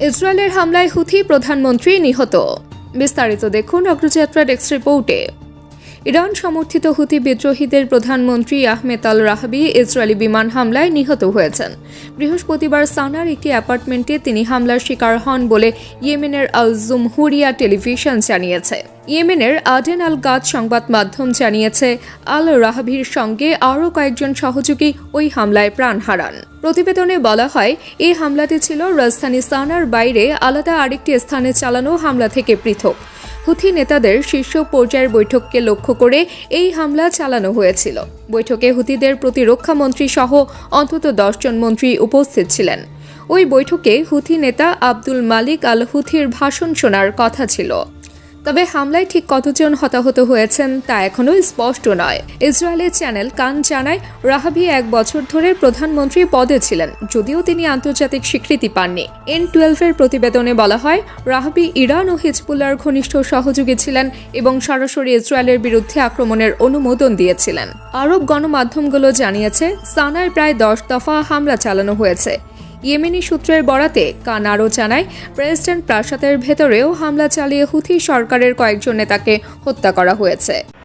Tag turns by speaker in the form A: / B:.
A: ইসরায়েলের হামলায় হুথি প্রধানমন্ত্রী নিহত। বিস্তারিত দেখুন অগ্রযাত্রা ডেস্ক রিপোর্টে। ইরান সমর্থিত হুতি বিদ্রোহীদের প্রধানমন্ত্রী আহমেদ আল রাহাবি ইসরায়েলি বিমান হামলায় নিহত হয়েছেন। বৃহস্পতিবার সানার একটি অ্যাপার্টমেন্টে তিনি হামলার শিকার হন বলে ইয়েমেনের আল জুমহুরিয়া টেলিভিশন জানিয়েছে। ইয়েমেনের আডেন আল গাদ সংবাদ মাধ্যম জানিয়েছে, আল রাহাবির সঙ্গে আরও কয়েকজন সহযোগী ওই হামলায় প্রাণ হারান। প্রতিবেদনে বলা হয়, এই হামলাটি ছিল রাজধানী সানার বাইরে, আলাদা আরেকটি স্থানে চালানো হামলা থেকে পৃথক। হুথি নেতাদের শীর্ষ পর্যায়ের বৈঠককে লক্ষ্য করে এই হামলা চালানো হয়েছিল। বৈঠকে হুথিদের প্রতিরক্ষা মন্ত্রী সহ অন্তত দশজন মন্ত্রী উপস্থিত ছিলেন। ওই বৈঠকে হুথি নেতা আব্দুল মালিক আল হুথির ভাষণ শোনার কথা ছিল। তবে হামলায় ঠিক কতজন হতাহত হয়েছেন তা এখনও স্পষ্ট নয়। ইসরায়েলের চ্যানেল কান জানায়, রাহাবি এক বছর ধরে প্রধানমন্ত্রী পদে ছিলেন, যদিও তিনি আন্তর্জাতিক স্বীকৃতি পাননি। এন টুয়েলভের প্রতিবেদনে বলা হয়, রাহাবি ইরান ও হিজবুল্লার ঘনিষ্ঠ সহযোগী ছিলেন এবং সরাসরি ইসরায়েলের বিরুদ্ধে আক্রমণের অনুমোদন দিয়েছিলেন। আরব গণমাধ্যমগুলো জানিয়েছে, সানায় প্রায় দশ দফা হামলা চালানো হয়েছে। ইয়েমেনি সূত্রের বরাতে কান আরও জানায়, প্রেসিডেন্ট প্রাসাদের ভেতরেও হামলা চালিয়ে হুথি সরকারের কয়েকজন নেতাকে হত্যা করা হয়েছে।